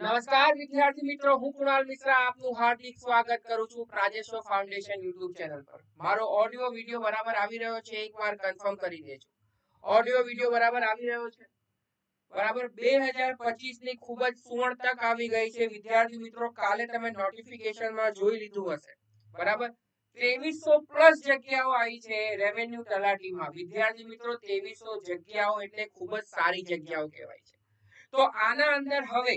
નમસ્કાર, વિદ્યાર્થી મિત્રો. હું કુણાલ મિશ્રા આપનું હાર્દિક સ્વાગત કરું છું પ્રાજેશ્વર ફાઉન્ડેશન યુટ્યુબ ચેનલ પર. મારો ઓડિયો વિડિયો બરાબર આવી રહ્યો છે, એકવાર કન્ફર્મ કરી દેજો. ઓડિયો વિડિયો બરાબર આવી રહ્યો છે? બરાબર બે હજાર પચીસની ખૂબ જ સુવર્ણ તક આવી ગઈ છે. વિદ્યાર્થી મિત્રો, કાલે તમે નોટિફિકેશનમાં જોઈ લીધું હશે. બરાબર? ત્રેવીસો પ્લસ જગ્યાઓ આવી છે રેવન્યુ તલાટીમાં. વિદ્યાર્થી મિત્રો, ત્રેવીસો જગ્યાઓ એટલે ખૂબ જ સારી જગ્યાઓ કહેવાય છે. તો આના અંદર હવે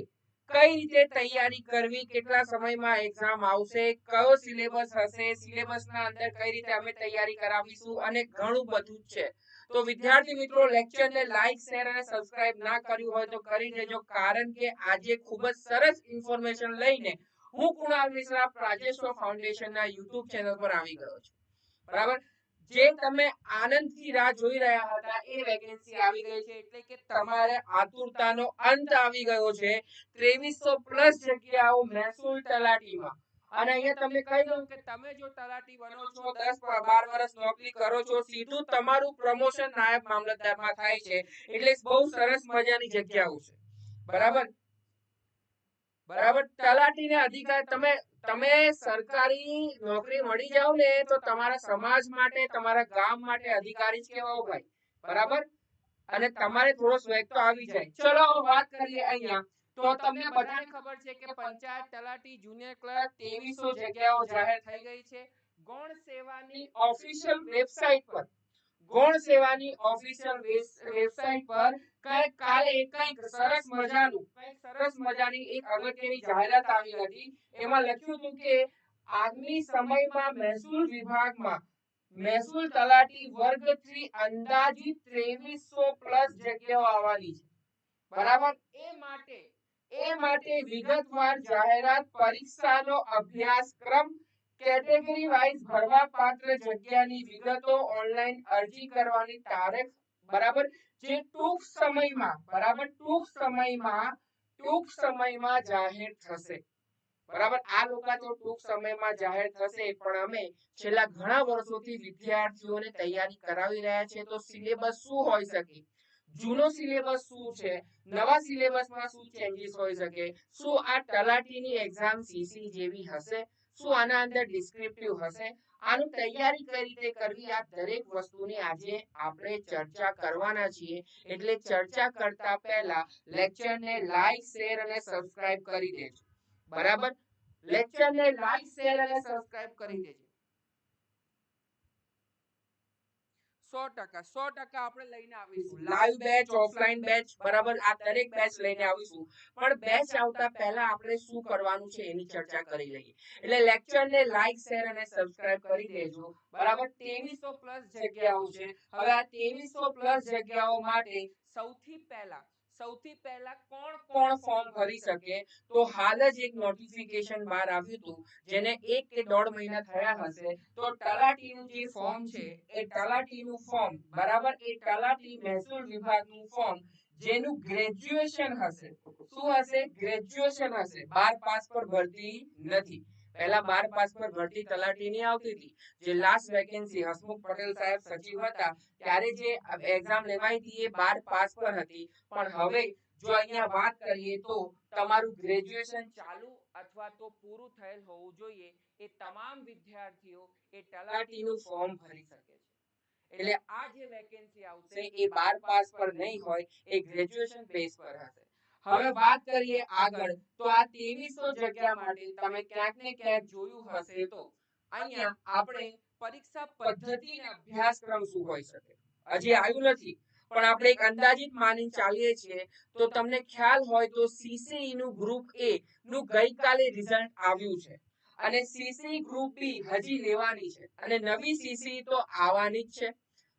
કઈ રીતે તૈયારી કરવી, કેટલા સમયમાં એક્ઝામ આવશે, કયો સિલેબસ હશે સિલેબસના અંદર કઈ રીતે અમે તૈયારી કરાવીશું અને ઘણું બધું છે. તો વિદ્યાર્થી મિત્રો લેક્ચરને લાઈક શેર અને સબસ્ક્રાઇબ ના કર્યું હોય તો કરી દેજો, કારણ કે આજે ખૂબ જ સરસ ઇન્ફોર્મેશન લઈને હું કુણાલ મિશ્રા, પ્રાજેશ્વર ફાઉન્ડેશનના યુટ્યુબ ચેનલ પર આવી ગયો છું. બરાબર? જે તમે આનંદથી રાહ જોઈ રહ્યા હતા, એ વેકેન્સી આવી ગઈ છે. એટલે કે તમારે આતુરતાનો અંત આવી ગયો છે ત્રેવીસો પ્લસ જગ્યાઓ મહેસૂલ તલાટીમાં. અને અહીંયા તમને કહી દઉં કે તમે જો તલાટી બનો છો, દસ બાર વર્ષ નોકરી કરો છો, સીધું તમારું પ્રમોશન નાયબ મામલતદારમાં થાય છે. એટલે બહુ સરસ મજાની જગ્યાઓ છે. બરાબર? બરાબર? તલાટીને અધિકાર તમે તમે સરકારી નોકરી મળી જાવ ને, તો તમારા સમાજ માટે, તમારા ગામ માટે અધિકારી જ કહેવાઓ ભાઈ. બરાબર? અને તમારે થોડો સ્વેગ તો આવી જાય. ચલો વાત કરીએ અહીંયા. તો તમને બધાને ખબર છે કે પંચાયત તલાટી, જુનિયર ક્લર્ક 2300 જગ્યાઓ જાહેર થઈ ગઈ છે. ગૌણ સેવાની ઓફિશિયલ વેબસાઇટ પર ગૌણ સેવાની ઓફિશિયલ વેબસાઇટ પર કંઈક કાલે કંઈક સરસ મજાનું, કંઈક સરસ મજાની એક અગત્યની જાહેરાત આવી હતી. એમાં લખ્યું હતું કે આગામી સમયમાં મહેસૂલ વિભાગમાં મહેસૂલ તલાટી વર્ગ 3 અંદાજિત 2300 પ્લસ જગ્યાઓ આવવાની છે. બરાબર? એ માટે એ માટે વિગતવાર જાહેરાત પરીક્ષાનો અભ્યાસક્રમ કેટેગરી વાઇઝ ભરવા પાત્ર જગ્યાની વિગતો ઓનલાઈન અરજી કરવાની તારીખ, બરાબર? જે ટૂંક સમયમાં, બરાબર? ટૂંક સમયમાં ટૂંક સમયમાં જાહેર થશે. બરાબર? આ લોકો તો ટૂંક સમયમાં જાહેર થશે, પણ અમે છેલ્લા ઘણા વર્ષોથી વિદ્યાર્થીઓને તૈયારી કરાવી રહ્યા છે તો સિલેબસ શું હોઈ શકે? જૂનો સિલેબસ શું છે? નવા સિલેબસમાં શું ચેન્જીસ હોઈ શકે? શું આ તલાટીની એક્ઝામ સીસી જેવી હશે? શું આના અંદર ડિસ્ક્રિપ્ટિવ હશે. આનું તૈયારી કઈ રીતે કરવી, આ દરેક વસ્તુની આજે આપણે ચર્ચા કરવાના છીએ. એટલે ચર્ચા કરતા પહેલા લેક્ચરને લાઈક શેર અને સબસ્ક્રાઇબ કરી દેજો. બરાબર? લેક્ચરને લાઈક શેર અને સબસ્ક્રાઇબ કરી દેજો. સો ટકા સો ટકા આપણે લઈને આવીશું. લાઈવ બેચ ઓફલાઈન બેચ બરાબર? આ દરેક બેચ લઈને આવીશું. પણ બેચ આવતા પહેલા આપણે શું કરવાનું છે એની ચર્ચા કરી લઈએ. એટલે લેક્ચર ને લાઈક શેર અને સબસ્ક્રાઇબ કરી દેજો. બરાબર? 2300 પ્લસ જગ્યાઓ છે. હવે આ 2300 પ્લસ જગ્યાઓ માટે સૌથી પહેલા સૌથી પહેલા કોણ કોણ ફોર્મ ભરી શકે? તો હાલ જ એક નોટિફિકેશન બહાર આવ્યું હતું જેને એક કે દોઢ મહિના થયા હશે. તો તલાટીનું જે ફોર્મ છે એ તલાટીનું ફોર્મ બરાબર? એ તલાટી મહેસૂલ વિભાગનું ફોર્મ જેનું ગ્રેજ્યુએશન હશે. શું હશે? ગ્રેજ્યુએશન હશે. બાર પાસ પર ભરતી નથી. પહેલા બાર પાસ પર ભરતી તલાટીની આવતી હતી. જે લાસ્ટ વેકેન્સી હસમુખ પટેલ સાહેબ સચિવ હતા, ત્યારે જે એક્ઝામ લેવાઈ હતી એ બાર પાસ પર હતી. પણ હવે જો અહીંયા વાત કરીએ તો તમારું ગ્રેજ્યુએશન ચાલુ અથવા તો પૂરું થયેલ હોવું જોઈએ એ તમામ વિદ્યાર્થીઓ એ તલાટીનું ફોર્મ ભરી શકે છે. એટલે આ જે વેકેન્સી આવશે એ બાર પાસ પર નહીં હોય, એ ગ્રેજ્યુએશન બેઝ પર હશે. હવે વાત કરીએ આગળ. તો આ 2300 જગ્યા માટે તમે ક્યાંક ને ક્યાંક જોયું હશે તો અહીંયા આપણે પરીક્ષા પદ્ધતિ અભ્યાસક્રમ શું હોઈ શકે? હજી આવ્યું નથી, પણ આપણે એક અંદાજિત માની ચાલીએ છીએ. તો તમને ખ્યાલ હોય તો સીસીઈ નું ગ્રુપ એ નું ગઈકાલે રિઝલ્ટ આવ્યું છે. અને સીસી ગ્રુપ બી હજી લેવાની છે. અને નવી સીસી તો આવવાની જ છે.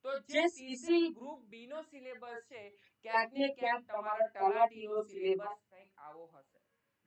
તો જે સીસી ગ્રુપ બી નો સિલેબસ છે ક્યાંક ક્યાંક તમારો તલાટીનો સિલેબસ કંઈક આવો હશે.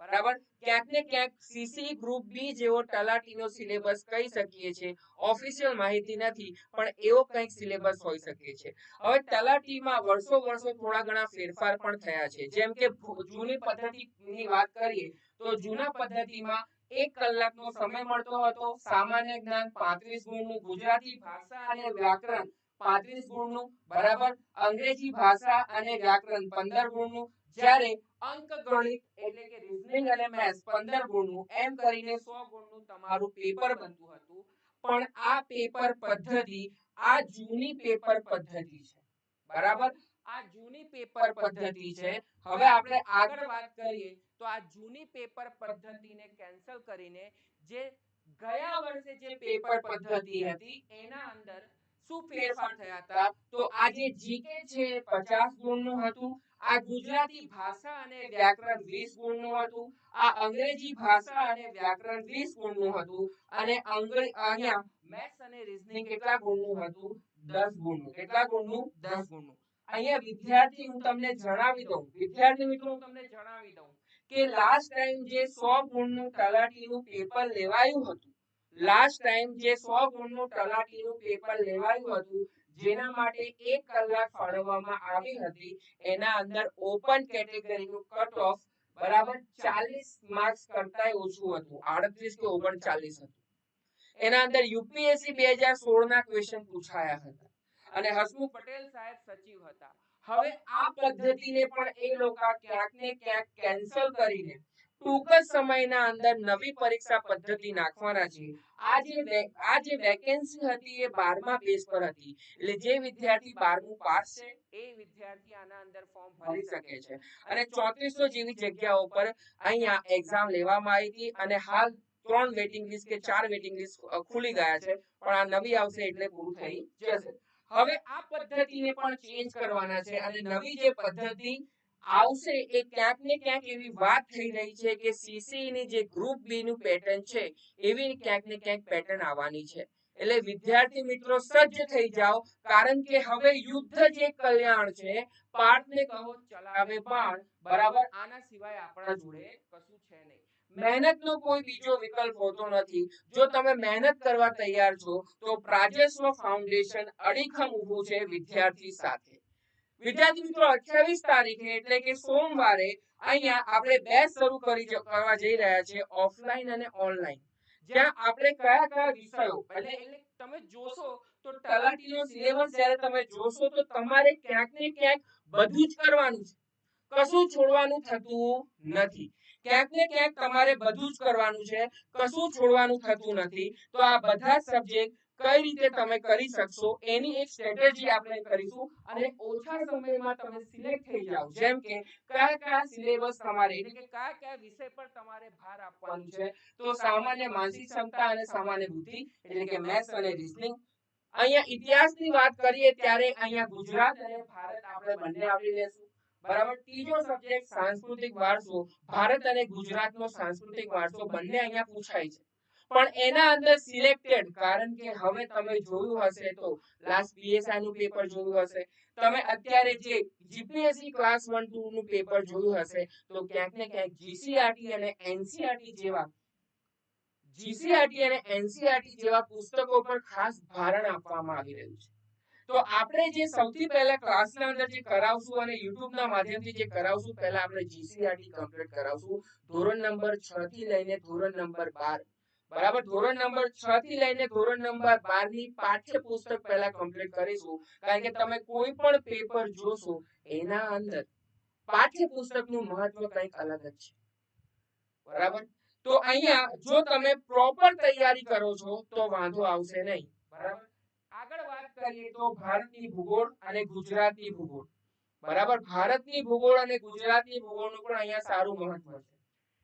બરાબર? ક્યાંક ક્યાંક સીસી ગ્રુપ બી જેવો તલાટીનો સિલેબસ કહી શકીએ છીએ. ઓફિશિયલ માહિતી નથી, પણ એવો કંઈક સિલેબસ હોઈ શકે છે. હવે તલાટીમાં વર્ષો વર્ષો થોડા ઘણા ફેરફાર પણ થયા છે. જેમ કે જૂની પદ્ધતિની વાત કરીએ, તો જૂના પદ્ધતિમાં એક કલાકનો સમય મળતો હતો. સામાન્ય જ્ઞાન પાંત્રીસ ગુણનું ગુજરાતી ભાષા અને વ્યાકરણ પાંત્રીસ ગુણનું, બરાબર? અંગ્રેજી ભાષા અને વ્યાકરણ પંદર ગુણનું. જ્યારે અંકગણિત એટલે કે રીઝનિંગ અને મેથ્સ 15 ગુણનું, એમ કરીને 100 ગુણનું તમારું પેપર બનતું હતું. પણ આ પેપર પદ્ધતિ, આ જૂની પેપર પદ્ધતિ છે. બરાબર? આ જૂની પેપર પદ્ધતિ છે. હવે આપણે આગળ વાત કરીએ, તો આ જૂની પેપર પદ્ધતિને કેન્સલ કરીને જે ગયા વર્ષે જે પેપર પદ્ધતિ હતી, એના અંદર શું ફેરફાર થયા હતા? તો આજે જીકે છે 50 ગુણનું હતું આ ગુજરાતી ભાષા અને વ્યાકરણ વીસ ગુણનું હતું આ અંગ્રેજી ભાષા અને વ્યાકરણ વીસ ગુણનું હતું અને અહીંયા મેથ્સ અને રીઝનિંગ કેટલા ગુણનું હતું? દસ ગુણનું. કેટલા ગુણનું? દસ ગુણનું. અહીંયા વિદ્યાર્થી હું તમને જણાવી દઉં. વિદ્યાર્થી મિત્રો હું તમને જણાવી દઉં કે લાસ્ટ ટાઈમ જે સો ગુણનું તલાટીનું પેપર લેવાયું હતું લાસ્ટ ટાઈમ જે 100 ગુણનું તલાટીનું પેપર લેવાયું હતું, જેના માટે 1 કલાક ફાળવવામાં આવી હતી, એના અંદર ઓપન કેટેગરીનું કટ ઓફ બરાબર 40 માર્ક્સ કરતાંય ઓછું હતું 38 કે 39 હતું. એના અંદર યુપીએસસી 2016 ના ક્વેશ્ચન પૂછાયા હતા. અને હસમુખ પટેલ સાહેબ સચિવ હતા. હવે આ પદ્ધતિને પણ એ લોકો ક્યાંક ને ક્યાંક કેન્સલ કરીને ટૂંક જ સમયના અંદર નવી પરીક્ષા પદ્ધતિ નાખવાના છે. આ જે વેકેન્સી હતી એ 12મા બેઝ પર હતી. એટલે જે વિદ્યાર્થી 12મું પાસ છે, એ વિદ્યાર્થી આના અંદર ફોર્મ ભરી શકે છે. અને 3400 જેવી જગ્યાઓ પર અહીંયા એક્ઝામ લેવામાં આવી હતી અને હાલ ત્રણ વેટિંગ લિસ્ટ કે ચાર વેટિંગ લિસ્ટ ખુલી ગયા છે. પણ આ નવી આવશે એટલે પૂરું થઈ જશે. હવે આ પદ્ધતિને પણ ચેન્જ કરવાના છે અને નવી જે પદ્ધતિ આવશે એ ક્યાંક ને ક્યાંક એવી વાત થઈ રહી છે કે સીસીની જે ગ્રુપ બી નું પેટર્ન છે, એવી ક્યાંક ને ક્યાંક પેટર્ન આવવાની છે. એટલે વિદ્યાર્થી મિત્રો, સજ્જ થઈ જાઓ, કારણ કે હવે યુદ્ધ જે કલ્યાણ છે પાર્થ ને કહો, ચલાવે બાણ, બરાબર? આના સિવાય આપણા જોડે કશું છે નહીં. મહેનતનો કોઈ બીજો વિકલ્પ હોતો નથી. જો તમે મહેનત કરવા તૈયાર છો, તો પ્રાજેસ્વ ફાઉન્ડેશન અડીખમ ઊભું છે વિદ્યાર્થી સાથે. વિદ્યાર્થી મિત્રો 28 તારીખે એટલે કે સોમવારે અહીંયા આપણે બેચ શરૂ કરી કરવા જઈ રહ્યા છે ઓફલાઈન અને ઓનલાઈન. જ્યાં આપણે કયા કયા વિષયો, એટલે તમે જોશો તમે જોશો તો તમારે ક્યાંક ને ક્યાંક બધું જ કરવાનું છે. કશું છોડવાનું થતું નથી. ક્યાંક ને ક્યાંક તમારે બધું જ કરવાનું છે. કશું છોડવાનું થતું નથી. તો આ બધા સબ્જેક્ટ કઈ રીતે તમે કરી શકશો એની એક સ્ટ્રેટેજી આપણે કરીશું અને ઓછા સમયમાં તમે સિલેક્ટ થઈ જાઓ. જેમ કે કયા કયા સિલેબસ તમારે, એટલે કે કયા કયા વિષય પર તમારે ભાર આપવાનું છે. તો સામાન્ય માનસિક ક્ષમતા અને સામાન્ય બુદ્ધિ, એટલે કે મેથ્સ અને રીઝનિંગ અહીંયા ઇતિહાસની વાત કરીએ ત્યારે અહીંયા ગુજરાત અને ભારત આપણે બંને આવરી લેશું. બરાબર? ત્રીજો સબ્જેક્ટ સાંસ્કૃતિક વારસો, ભારત અને ગુજરાતનો સાંસ્કૃતિક વારસો બંને અહીંયા પૂછાય છે. પણ એના અંદર સિલેક્ટેડ કારણ કે હવે તમે જોયું હશે તો લાસ્ટ પીએસઆઈ નું પેપર જોયું હશે. તમે અત્યારે જે જીપીએસસી ક્લાસ 1 2 નું પેપર જોયું હશે, તો ક્યાંક ને ક્યાંક જીસીઆરટી અને એનસીઆરટી જેવા જીસીઆરટી અને એનસીઆરટી જેવા પુસ્તકો પર ખાસ ભારણ આપવામાં આવી રહ્યું છે. તો આપણે જે સૌથી પહેલા ક્લાસના અંદર જે કરાવશું અને YouTube ના માધ્યમથી જે કરાવશું, પહેલા આપણે જીસીઆરટી કમ્પ્લીટ કરાવશું. ધોરણ નંબર 6 થી લઈને ધોરણ નંબર 12 બરાબર? ધોરણ નંબર 6 થી લઈને ધોરણ નંબર 12 ની પાઠ્ય પુસ્તક પહેલા કમ્પ્લીટ કરીશું. કારણ કે તમે કોઈ પણ પેપર જોશો, એના અંદર પાઠ્ય પુસ્તકનું મહત્વ કંઈક અલગ જ છે. બરાબર? તો અહીંયા જો તમે પ્રોપર તૈયારી કરો છો, તો વાંધો આવશે નહીં. બરાબર? આગળ વાત કરીએ તો ભારતની ભૂગોળ અને ગુજરાતની ભૂગોળ. બરાબર? ભારતની ભૂગોળ અને ગુજરાતની ભૂગોળનું પણ અહીંયા સારું મહત્વ છે.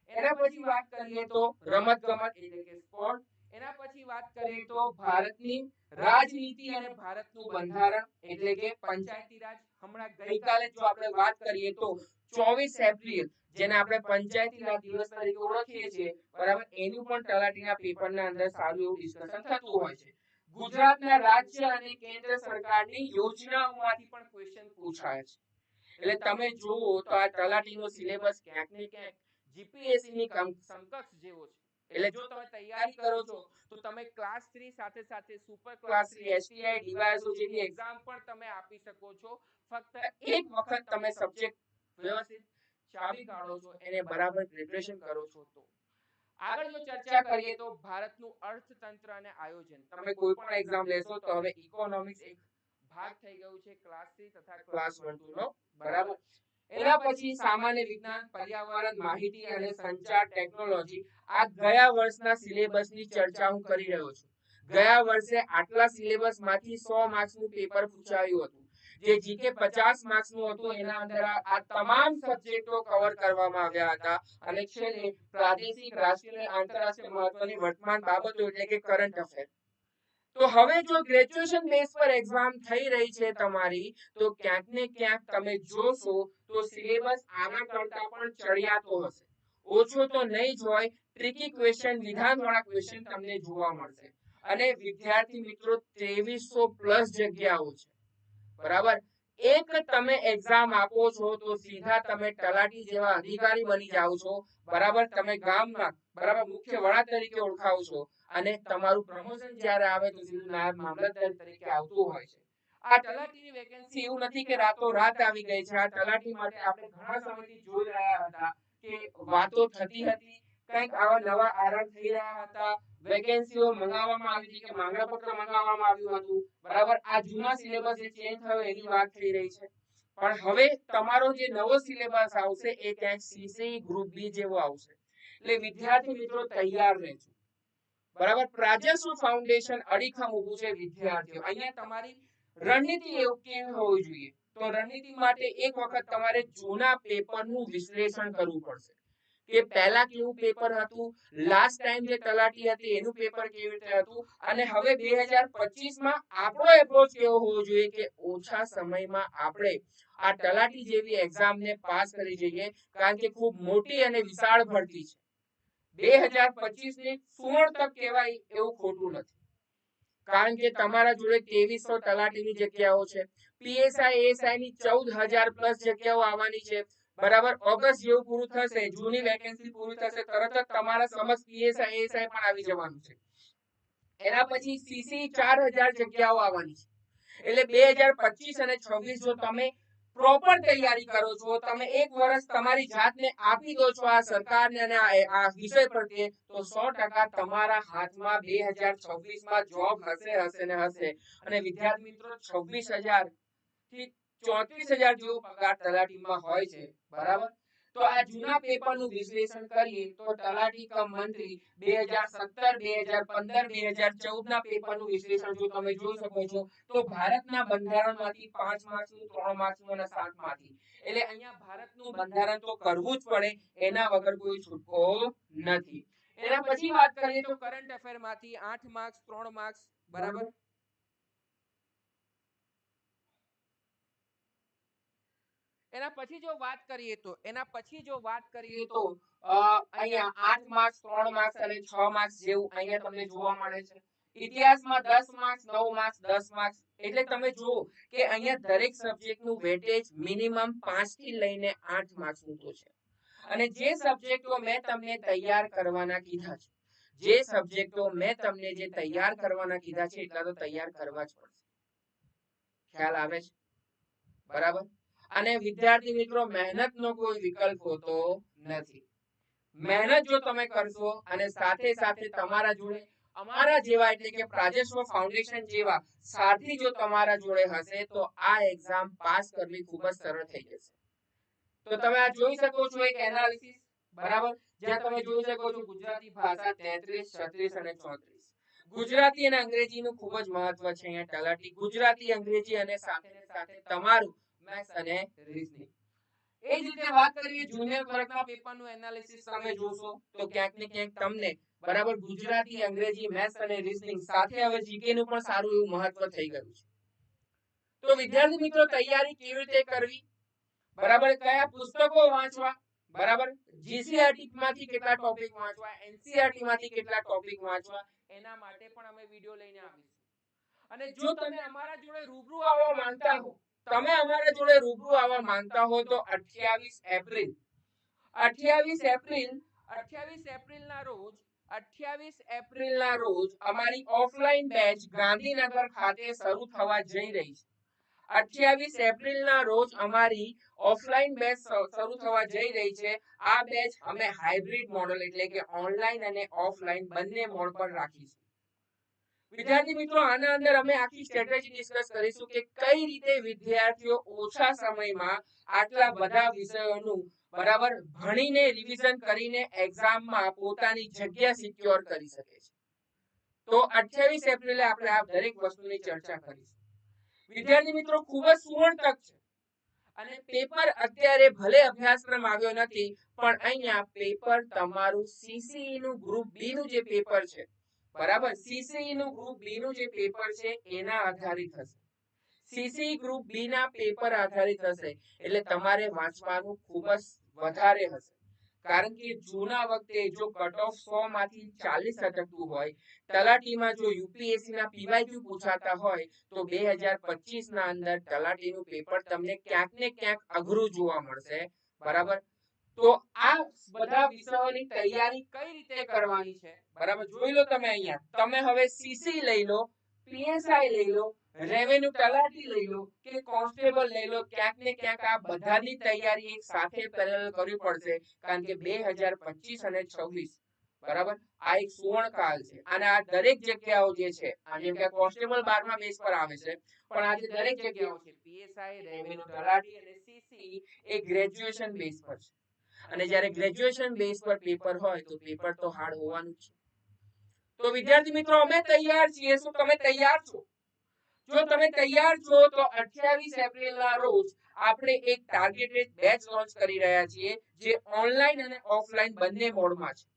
એના પછી વાત કરીએ તો રમત ગમત એટલે કે સ્પોર્ટ એના પછી વાત કરીએ તો ભારતની રાજનીતિ અને ભારતનું બંધારણ એટલે કે પંચાયતી રાજ. હમણાં ગઈકાલે જો આપણે વાત કરીએ તો 24 એપ્રિલ, જેને આપણે પંચાયતી રાજ દિવસ તરીકે ઓળખીએ છીએ, બરાબર? એનું પણ તલાટીના પેપરના અંદર સારું એવું ડિસ્કશન થતું હોય છે. ગુજરાતના રાજ્ય અને કેન્દ્ર સરકારની યોજનાઓમાંથી પણ ક્વેશ્ચન પૂછાય છે. એટલે તમે જુઓ તો આ તલાટીનો સિલેબસ ક્યાંક ને ક્યાંક જીપીએસસી ની સમકક્ષ જેવો છે. એટલે જો તમે તૈયારી કરો છો તો તમે ક્લાસ 3 સાથે સાથે સુપર ક્લાસ 3 એસટીઆઈ ડીવાયસો જેની એક્ઝામ પણ તમે આપી શકો છો. ફક્ત એક વખત તમે સબ્જેક્ટ વ્યવસ્થિત ચાવી કાઢો છો એને બરાબર પ્રિપરેશન કરો છો તો. આગળ જો ચર્ચા કરીએ તો ભારતનું અર્થતંત્ર અને આયોજન. તમે કોઈ પણ એક્ઝામ લેશો તો હવે ઇકોનોમિક્સ એક ભાગ થઈ ગયું છે ક્લાસ 3 તથા ક્લાસ 1 2 નો. બરાબર. એના પછી સામાન્ય વિજ્ઞાન, પર્યાવરણ, માહિતી અને સંચાર ટેકનોલોજી આ ગયા વર્ષના સિલેબસની ચર્ચા હું કરી રહ્યો છું. ગયા વર્ષે આટલા સિલેબસમાંથી સો માર્ક્સનું પેપર પૂછાયું હતું. જે જીકે પચાસ માર્ક્સનું હતું, એના અંદર આ તમામ સબ્જેક્ટો કવર કરવામાં આવ્યા હતા. અને છેલ્લે પ્રાદેશિક, રાષ્ટ્રીય આંતરરાષ્ટ્રીય મહત્વની વર્તમાન બાબતો એટલે કે કરંટ અફેર તો હવે જો ગ્રેજ્યુએશન બેઝ પર એક્ઝામ થઈ રહી છે તમારી, તો ક્યાંક ને ક્યાંક તમે જોશો તો સિલેબસ આના કરતા પણ ચડિયાતો હશે. ઓછો તો નહીં જ હોય ટ્રિકી ક્વેશ્ચન વિધાનવાળા ક્વેશ્ચન તમને જોવા મળશે. અને વિદ્યાર્થી મિત્રો, ત્રેવીસો પ્લસ જગ્યાઓ છે. બરાબર? એક તમે એક્ઝામ આપો છો તો સીધા તમે તલાટી જેવા અધિકારી બની જાઓ છો. બરાબર? તમે ગામમાં બરાબર? મુખ્ય વડા તરીકે ઓળખાવો છો. અને તમારું પ્રમોશન જ્યારે આવે તો સીધું નાયબ મામલતદાર તરીકે આવતું હોય છે. આ તલાટીની વેકેન્સી એવું નથી કે રાતો રાત આવી ગઈ છે. આ તલાટી માટે આપણે ઘણા સમયથી જોઈ રહ્યા હતા કે વાતો થતી હતી, કંઈક આવા નવા આરણ થઈ રહ્યા હતા. વેકેન્સીઓ મંગાવવામાં આવી હતી કે માંગણાપત્ર મંગાવવામાં આવ્યું હતું. બરાબર, આ જૂના સિલેબસ જે ચેન્જ થયો એની વાત થઈ રહી છે. પણ હવે તમારો જે નવો સિલેબસ આવશે એ ક્યાંક સીસી ગ્રુપ બી જેવો આવશે. એટલે વિદ્યાર્થી મિત્રો તૈયાર રહેજો. બરાબર? પ્રાજસ્વ ફાઉન્ડેશન અડીખમ ઊભું છે વિદ્યાર્થીઓ. અહીંયા તમારી રણનીતિ એવું કેવી હોવી જોઈએ. તો રણનીતિ માટે એક વખત તમારે જૂના પેપરનું વિશ્લેષણ કરવું પડશે. કે પહેલા કેવું પેપર હતું લાસ્ટ ટાઈમ જે તલાટી હતી એનું પેપર કેવી રીતે હતું, અને હવે 2025 માં આપણો એપ્રોચ કેવો હોવો જોઈએ કે ઓછા સમયમાં આપણે આ તલાટી જેવી એક્ઝામ ને પાસ કરી જઈએ, કારણ કે ખૂબ મોટી અને વિશાળ ભરતી છે. બરાબર? ઓગસ્ટ જેવું પૂરું થશે જૂની વેકેન્સી પૂરી થશે, તરત જ તમારા સમક્ષ પીએસઆઈ એએસઆઈ પણ આવી જવાનું છે. એના પછી સીસી ચાર હજાર જગ્યાઓ આવવાની છે. એટલે બે હજાર પચીસ અને છવ્વીસ જો તમે પ્રોપર તૈયારી કરો છો, તમે એક વર્ષ તમારી જાતને આપી દો છો આ સરકારને અને આ વિષય પ્રત્યે, તો સો ટકા તમારા હાથમાં બે હજાર છવ્વીસમાં જોબ હશે હશે ને હશે. અને વિદ્યાર્થી મિત્રો, છવ્વીસ હજારથી ચોત્રીસ હજાર જેવો પગાર તલાટીમાં હોય છે. બરાબર? તો આ જૂના પેપરનું વિશ્લેષણ કરીએ તો તલાટી કમ મંત્રી બે હજાર સત્તર, બે હજાર પંદર, બે હજાર ચૌદ ના પેપરનું વિશ્લેષણ જો તમે જોઈ શકો છો, તો ભારતના બંધારણમાંથી પાંચ માર્ક્સનું, ત્રણ માર્ક્સનું અને સાતમાંથી એટલે અહીંયા ભારતનું બંધારણ તો કરવું જ પડે, એના વગર કોઈ છૂટકો નથી. એના પછી વાત કરીએ તો કરંટ અફેરમાંથી આઠ માર્ક્સ, ત્રણ માર્ક્સ, બરાબર? એના પછી જો વાત કરીએ તો એના પછી જો વાત કરીએ તો અહીંયા આઠ માર્ક્સ ત્રણ માર્ક્સ અને છ માર્ક્સ જેવું અહીંયા તમને જોવા મળે છે. ઇતિહાસમાં દસ માર્ક્સ નવ માર્ક્સ દસ માર્ક્સ. એટલે તમે જુઓ કે અહીંયા દરેક સબ્જેક્ટનું વેટેજ મિનિમમ પાંચથી લઈને આઠ માર્ક્સનું છે. અને જે સબ્જેક્ટો મેં તમને તૈયાર કરવાના કીધા છે જે સબ્જેક્ટો મેં તમને જે તૈયાર કરવાના કીધા છે એટલા તો તૈયાર કરવા જ પડશે. ખ્યાલ આવે છે? બરાબર? અને વિદ્યાર્થી મિત્રો, મહેનતનો કોઈ વિકલ્પ હોતો નથી. મહેનત જો તમે કરશો અને સાથે સાથે તમારા જોડે, અમારા જેવા એટલે કે પ્રાજેશ્વ ફાઉન્ડેશન જેવા સાથી જો તમારા જોડે હશે, તો આ એક્ઝામ પાસ કરવી ખૂબ જ સરળ થઈ જશે. તો તમે આ જોઈ શકો છો એક એનાલિસિસ બરાબર? જ્યાં તમે જોઈ શકો છો ગુજરાતી ભાષા 33 36 અને 34 ગુજરાતી અને અંગ્રેજીનું ખૂબ જ મહત્વ છે અહીંયા તલાટી. ગુજરાતી, અંગ્રેજી અને સાથે સાથે તમારું મેથ્સ અને રીઝનિંગ એ જ રીતે વાત કરીએ જુનિયર ક્લર્કના પેપરનું એનાલિસિસ તમે જોશો, તો ક્યાંક ને ક્યાંક તમને બરાબર ગુજરાતી, અંગ્રેજી મેથ્સ અને રીઝનિંગ સાથે હવે જીકે નું પણ સારું એવું મહત્વ થઈ ગયું છે. તો વિદ્યાર્થી મિત્રો, તૈયારી કેવી રીતે કરવી? બરાબર કયા પુસ્તકો વાંચવા? બરાબર? જીસીઆરટી માંથી કેટલા ટોપિક વાંચવા? એનસીઆરટી માંથી કેટલા ટોપિક વાંચવા? એના માટે પણ અમે વિડિયો લઈને આવીશું. અને જો તમે અમારા જોડે રૂબરૂ આવવા માંગતા હો તમે અમારા જોડે રૂબરૂ આવવા માંગતા હો તો 28 એપ્રિલ. 28 એપ્રિલ 28 એપ્રિલ ના રોજ 28 એપ્રિલ ના રોજ અમારી ઓફલાઈન બેચ ગાંધીનગર ખાતે શરૂ થવા જઈ રહી છે. 28 એપ્રિલ ના રોજ અમારી ઓફલાઈન બેચ શરૂ થવા જઈ રહી છે. આ બેચ અમે હાઇબ્રિડ મોડલ એટલે કે ઓનલાઈન અને ઓફલાઈન બંને મોડ પર રાખીશું. વિદ્યાર્થી મિત્રો, આના અંદર અમે આખી સ્ટ્રેટેજી ડિસ્કસ કરીશું કે કઈ રીતે વિદ્યાર્થીઓ ઓછા સમયમાં આટલા બધા વિષયોનું બરાબર ભણીને રિવિઝન કરીને એક્ઝામમાં પોતાની જગ્યા સિક્યોર કરી શકે છે. તો 28 એપ્રિલે આપણે આ દરેક વસ્તુની ચર્ચા કરીશું. વિદ્યાર્થી મિત્રો, ખૂબ જ સુવર્ણ તક છે. અને પેપર અત્યારે ભલે અભ્યાસક્રમ આવ્યો નથી, પણ અહીંયા પેપર તમારું સીસીઈ નું ગ્રુપ બી નું જે પેપર છે બરાબર? સીસીઈ નું ગ્રુપ બી નું જે પેપર છે, એના આધારિત હશે. સીસી ગ્રુપ બી ના પેપર આધારિત હશે, એટલે તમારે વાંચવાનું ખૂબ જ વધારે હશે. કારણ કે જૂના વખતે જો કટ ઓફ સો માંથી 40 અટકતું હોય, તલાટીમાં જો યુપીએસસી ના પીવાયક્યુ પૂછાતા હોય, તો 2025 ના અંદર તલાટીનું પેપર તમને ક્યાંક ને ક્યાંક અઘરું જોવા મળશે. બરાબર? તો આ બધા વિષયોની તૈયારી કઈ રીતે કરવાની છે? બરાબર, જોઈ લો તમે અહીંયા. તમે હવે સીસી લઈ લો પીએસઆઈ લઈ લો રેવન્યુ તલાટી લઈ લો, કે કોન્સ્ટેબલ લઈ લો, ક્યાંક ને ક્યાંક આ બધાની તૈયારી એક સાથે પેરેલ કરવી પડશે, કારણ કે 2025 અને 26 બરાબર? આ એક સુવર્ણ કાળ છે. અને આ દરેક જગ્યાઓ જે છે જેમ કે કોન્સ્ટેબલ બારમા બેસ પર આવે છે, પણ આજે દરેક જગ્યાઓ છે પીએસઆઈ રેવન્યુ તલાટી અને સીસી એ ગ્રેજ્યુએશન બેસ પર છે. અને જ્યારે ગ્રેજ્યુએશન બેઝ પર પેપર હોય તો પેપર તો હાર્ડ હોવાનું છે. તો વિદ્યાર્થી મિત્રો, અમે તૈયાર છીએ. શું તમે તૈયાર છો? જો તમે તૈયાર છો, તો 28 એપ્રિલ ના રોજ આપણે એક ટાર્ગેટેડ બેચ લોન્ચ કરી રહ્યા છીએ, જે ઓનલાઈન અને ઓફલાઈન બંને મોડમાં છે.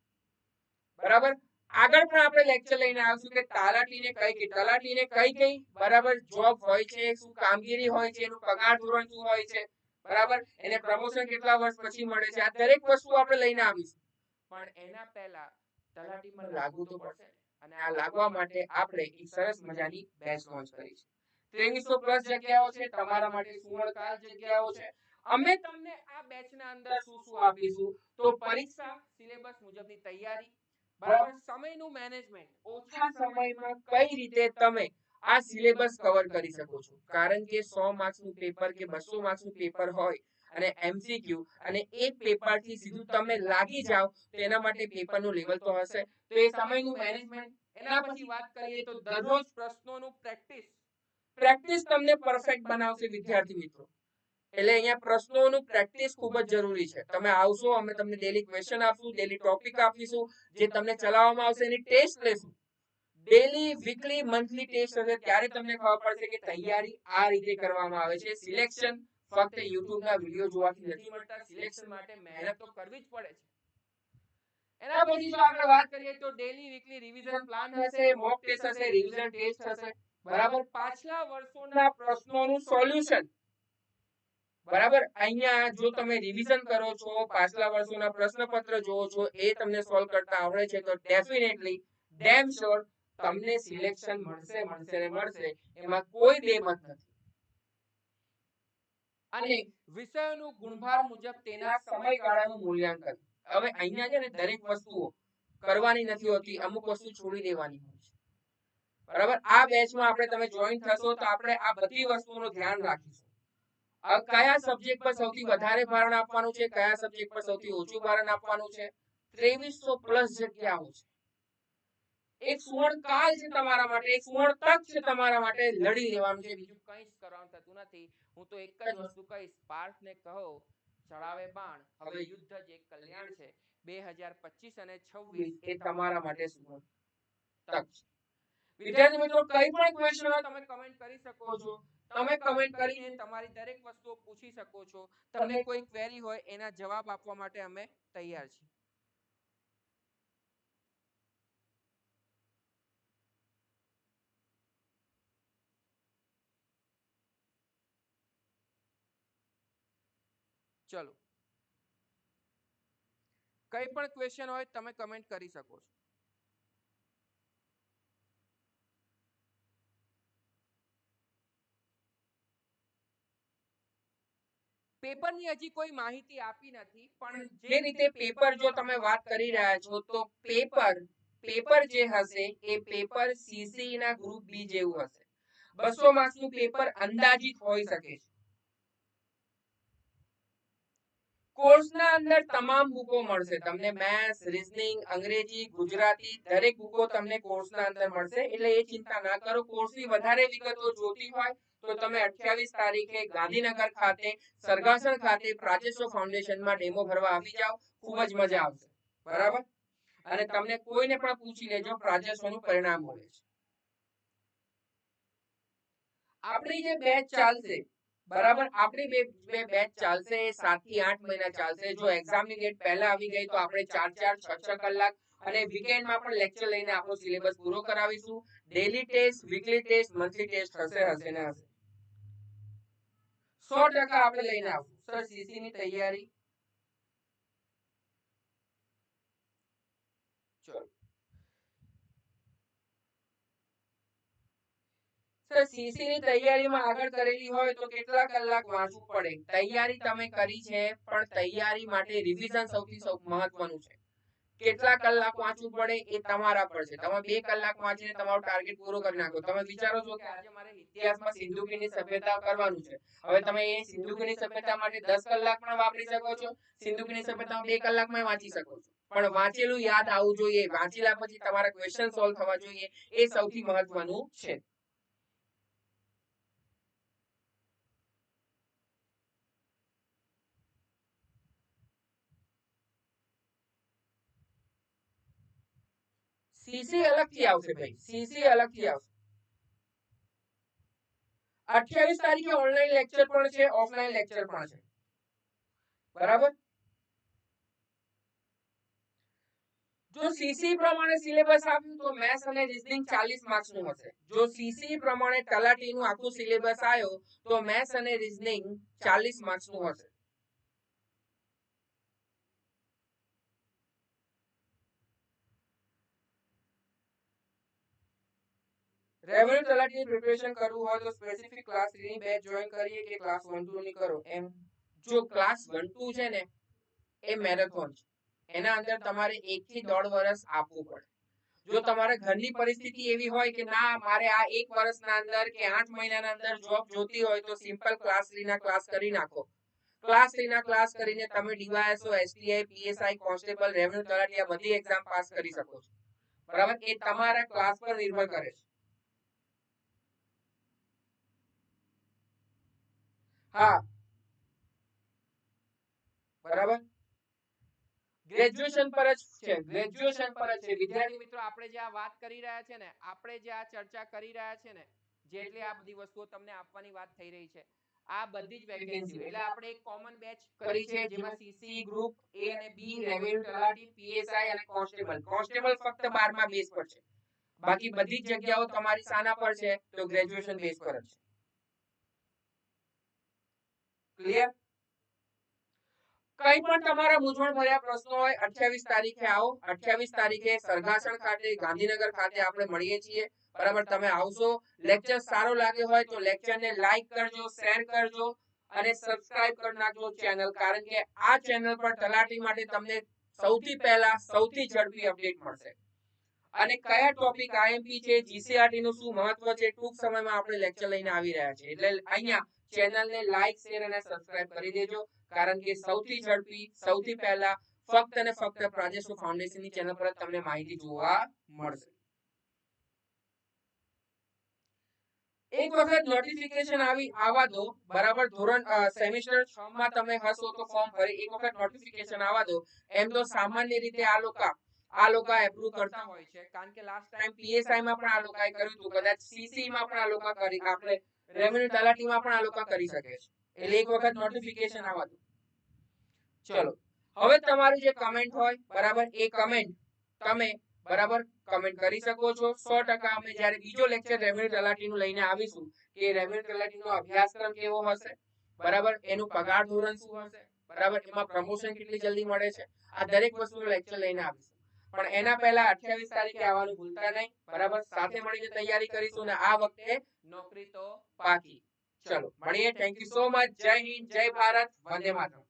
બરાબર? આગળ પણ આપણે લેક્ચર લઈને આવશું કે તલાટીને કઈ કઈ, તલાટીને કઈ કઈ બરાબર જોબ હોય છે, શું કામગીરી હોય છે, એનું પગાર ધોરણ શું હોય છે બરાબર? એને પ્રમોશન કેટલા વર્ષ પછી મળે છે? આ દરેક વસ્તુ આપણે લઈને આવીશું. પણ એના પહેલા તલાટીમાં લાગુ તો પડશે અને આ લાગવા માટે આપણે એક સરસ મજાની બેચ લોન્ચ કરી છે. ત્રેવીસો પ્લસ જગ્યાઓ છે, તમારા માટે સુવર્ણકાળ જગ્યાઓ છે. અમે તમને આ બેચના અંદર શું શું આપીશું? તો પરીક્ષા સિલેબસ મુજબની તૈયારી, બરાબર? સમયનું મેનેજમેન્ટ ઓછા સમયમાં કઈ રીતે તમે આ સિલેબસ કવર કરી શકો છો. કારણ કે 100 માર્ક્સનું પેપર કે 200 માર્ક્સનું પેપર હોય અને એમસીક્યુ અને એક પેપરથી સીધું તમે લાગી જાઓ તો એના માટે પેપરનું લેવલ તો હશે. તો એ સમયનું મેનેજમેન્ટ એના પછી વાત કરીએ તો દરરોજ પ્રશ્નોનું પ્રેક્ટિસ પ્રેક્ટિસ તમને પરફેક્ટ બનાવશે, વિદ્યાર્થી મિત્રો. એટલે અહીંયા પ્રશ્નોનું પ્રેક્ટિસ ખૂબ જ જરૂરી છે. તમે આવશો, અમે તમને ડેલી ક્વેશ્ચન આપશું ડેલી ટોપિક આપીશું, જે તમને ચલાવવામાં આવશે એની ટેસ્ટ લેશું. ડેલી વીકલી મંથલી ટેસ્ટ હશે ત્યારે તમને ખબર પડશે કે તૈયારી આ રીતે કરવામાં આવે છે. સિલેક્શન ફક્ત યુટ્યુબ ના વિડિયો જોવાથી નથી મળતા. સિલેક્શન માટે મહેનત તો કરવી જ પડે છે. એના પછી જો આપણે વાત કરીએ તો ડેલી વીકલી રિવિઝન પ્લાન હશે મોક ટેસ્ટ હશે રિવિઝન ટેસ્ટ હશે. બરાબર? પાછલા વર્ષોના પ્રશ્નોનું સોલ્યુશન બરાબર? અહીંયા જો તમે રિવિઝન કરો છો, પાછલા વર્ષોના પ્રશ્નપત્ર જોવો છો, એ તમને સોલ્વ કરતા આવડે છે. તો ડેફિનેટલી ડેમ શ્યોર તમને સિલેક્શન મળશે મળશે ને મળશે. એમાં કોઈ બેમત નથી. અને વિષયોનું ગુણભાર મુજબ તેના સમયગાળાનું મૂલ્યાંકન. હવે અહીંયા છે ને દરેક વસ્તુઓ કરવાની નથી હોતી, અમુક વસ્તુ છોડી દેવાની હોય છે. બરાબર? આ બેચમાં આપણે તમે જોઈન થશો તો આપણે આ બધી વસ્તુઓનું ધ્યાન રાખીશું. કયા સબ્જેક્ટ પર સૌથી વધારે ભારણ આપવાનું છે, કયા સબ્જેક્ટ પર સૌથી ઓછું ભારણ આપવાનું છે? ત્રેવીસો પ્લસ જગ્યાઓ છે. એક સુવર્ણ કાળ છે તમારા માટે એક સુવર્ણ તક છે તમારા માટે લડી લેવાનું છે. બીજું કંઈ જ કરવાનું થતું નથી. હું તો એક જ વસ્તુ કહીશ પાર્થને કહો ચડાવે બાણ. હવે યુદ્ધ જ એક કલ્યાણ છે. બે હજાર પચીસ અને છવ્વીસ એ તમારા માટે સુવર્ણ તક છે. વિદ્યાર્થી મિત્રો કઈ પણ ક્વેશ્ચન હોય તમે કમેન્ટ કરી શકો છો. તમે કમેન્ટ કરીને તમારી દરેક વસ્તુઓ પૂછી શકો છો. તમને કોઈ ક્વેરી હોય એના જવાબ આપવા માટે અમે તૈયાર છીએ. ચલો. કઈ પણ ક્વેશ્ચન હોય તમે કમેન્ટ કરી શકો છો. પેપરની હજી કોઈ માહિતી આપી નથી પણ જે રીતે પેપર જો તમે વાત કરી રહ્યા છો તો પેપર પેપર જે હશે એ પેપર સીસી ના ગ્રુપ બી જેવું હશે. બસો માર્ક્સનું પેપર અંદાજિત હોઈ શકે છે? કોર્સના અંદર તમામ બુકો મળશે. તમને મેથ્સ, રીઝનિંગ, અંગ્રેજી, ગુજરાતી દરેક બુકો તમને કોર્સના અંદર મળશે. એટલે એ ચિંતા ના કરો. કોર્સની વધારે વિગતો જોતી હોય તો તમે 28 તારીખે ગાંધીનગર ખાતે, સરગાસણ ખાતે પ્રાચેશ્વર ફાઉન્ડેશનમાં ડેમો ભરવા આવી જાઓ. ખૂબ જ મજા આવશે. બરાબર? અને તમને કોઈને પણ પૂછી લેજો પ્રાચેશ્વરનું પરિણામ મળે છે. આપણી જે બેચ ચાલશે બરાબર? આપણી બે બે બેચ ચાલશે સાતથી આઠ મહિના ચાલશે. જો એક્ઝામની ડેટ પહેલા આવી ગઈ તો આપણે 4 4 6 6 કલાક અને વીકેન્ડમાં પણ લેક્ચર લઈને આપણો સિલેબસ પૂરો કરાવીશું. Daily test weekly test monthly test હશે હશે ને હશે. સો ટકા આપણે લઈને આવું. સર સીસી ની તૈયારી ચલો સીસી ની તૈયારીમાં આગળ કરેલી હોય તો કેટલા કલાક વાંચવું પડે? તૈયારી તમે કરી છે, પણ તૈયારી માટે રિવિઝન સૌથી સૌ મહત્વનું છે. કેટલા કલાક વાંચવું પડે એ તમારા પર છે. તમે બે કલાક વાંચીને તમારો ટાર્ગેટ પૂરો કરી નાખો. તમે વિચારો છો કે આજે મારે ઇતિહાસમાં સિંધુકીની સભ્યતા કરવાનું છે. હવે તમે એ સિંધુકીની સભ્યતા માટે 10 કલાક પણ વાપરી શકો છો. સિંધુકીની સભ્યતા બે કલાકમાં વાંચી શકો છો. પણ વાંચેલું યાદ આવવું જોઈએ. વાંચેલા પછી તમારા ક્વેશ્ચન સોલ્વ થવા જોઈએ. એ સૌથી મહત્વનું છે. સીસી અલગથી આવશે ભાઈ સીસી અલગથી આવશે 28 તારીખે ઓનલાઈન લેક્ચર પણ છે ઓફલાઈન લેક્ચર પણ છે। બરાબર? જો સીસી પ્રમાણે સિલેબસ આપ્યું તો મેથ્સ અને રીઝનિંગ 40 માર્ક્સનું હશે। જો સીસી પ્રમાણે તલાટીનું આખું સિલેબસ આવ્યો તો મેથ્સ અને રીઝનિંગ 40 માર્ક્સનું હશે। રેવન્યુ તલાટીની પ્રિપેરેશન કરવું હોય તો સ્પેસિફિક ક્લાસ 3 ની બેચ જોઈન કરીએ કે ક્લાસ 1 2 ની કરો. એમ. જો ક્લાસ 1 2 છે ને, એ મેરેથોન છે. એના અંદર તમારે 1 થી 1.5 વર્ષ આપવું પડે. જો તમારે ઘરની પરિસ્થિતિ એવી હોય કે ના, મારે આ 1 વર્ષના અંદર કે 8 મહિનાના અંદર જોબ જોતી હોય તો સિમ્પલ ક્લાસ 3 ના ક્લાસ કરી નાખો. ક્લાસ 3 ના ક્લાસ કરીને તમે DYSO, STI, PSI, constable, revenue તલાટી આ બધી એક્ઝામ પાસ કરી શકો છો. બરાબર? એ તમારા ક્લાસ પર નિર્ભર કરે છે. હા. બરાબર? ગ્રેજ્યુએશન પર જ છે. ગ્રેજ્યુએશન પર જ છે. વિદ્યાર્થી મિત્રો, આપણે જે આ વાત કરી રહ્યા છે ને, આપણે જે આ ચર્ચા કરી રહ્યા છે ને જેટલી આ બધી વસ્તુઓ તમને આપવાની વાત થઈ રહી છે. આ બધી જ વેકેન્સી એટલે આપણે એક કોમન બેચ કરી છે, જેમાં સીસી ગ્રુપ એ અને બી રેવન્યુ તલાટી પીએસઆઈ અને કોન્સ્ટેબલ કોન્સ્ટેબલ ફક્ત 12 માં બેઝ પર છે. બાકી બધી જ જગ્યાઓ તમારી સાના પર છે, તો ગ્રેજ્યુએશન બેઝ પર છે. ક્લિયર કઈ પણ તમારા મૂંઝવણ ભર્યા પ્રશ્નો હોય 28 તારીખે આવો. 28 તારીખે સરગાસણ ખાતે, ગાંધીનગર ખાતે આપણે મળીએ છીએ. બરાબર, તમે આવશો લેક્ચર સારો લાગ્યો હોય તો લેક્ચરને લાઈક કરજો શેર કરજો અને સબસ્ક્રાઇબ કરી નાખજો ચેનલ કારણ કે આ ચેનલ પર તલાટી માટે તમને સૌથી પહેલા, સૌથી ઝડપી અપડેટ મળશે. અને કયા ટોપિક આઈએમપી છે જીસીઆરટી નું શું મહત્વ છે, ટૂંક સમયમાં આપણે લેક્ચર લઈને આવી રહ્યા છીએ. એટલે અહીંયા ચેનલને લાઈક, શેર અને સબસ્ક્રાઇબ કરી દેજો. કારણ કે સૌથી ઝડપી, સૌથી પહેલા ફક્ત અને ફક્ત પ્રાજેશો ફાઉન્ડેશનની ચેનલ પર તમને માહિતી જોવા મળશે. એક વખત નોટિફિકેશન આવી આવા દો. બરાબર, ધોરણ સેમિસ્ટર 6 માં તમે હશો તો ફોર્મ ભરી, એક વખત નોટિફિકેશન આવા દો. એમ તો સામાન્ય રીતે આ લોકો આ લોકો એપ્રુવ કરતા હોય છે. કારણ કે લાસ્ટ ટાઈમ પીએસઆઈ માં પણ આ લોકોએ કર્યું હતું. કદાચ સીસી માં પણ આ લોકો કરી, આપણે રેવન્યુ તલાટીમાં પણ આ લોકો કરી શકે છે. એટલે એક વખત નોટિફિકેશન આવવા દો. ચલો, હવે તમારું જે કમેન્ટ હોય, બરાબર, એ કમેન્ટ તમે બરાબર કમેન્ટ કરી શકો છો. 100% અમે જ્યારે બીજો લેક્ચર રેવન્યુ તલાટીનું લઈને આવીશું, કે રેવન્યુ તલાટીનો અભ્યાસક્રમ કેવો હશે? બરાબર, એનું પગાર ધોરણ શું હશે? બરાબર, એમાં પ્રમોશન કેટલી જલ્દી મળે છે? આ દરેક વસ્તુનું લેક્ચર લઈને આવીશું. પણ એના પહેલા 28 તારીખે આવવાનું ભૂલતા નહીં. બરાબર? સાથે મળીને તૈયારી કરીશું અને આ વખતે નોકરી તો પાકી. ચલો, મળીએ. થેન્ક યુ સો મચ જય હિન્દ, જય ભારત. વંદે માતરમ.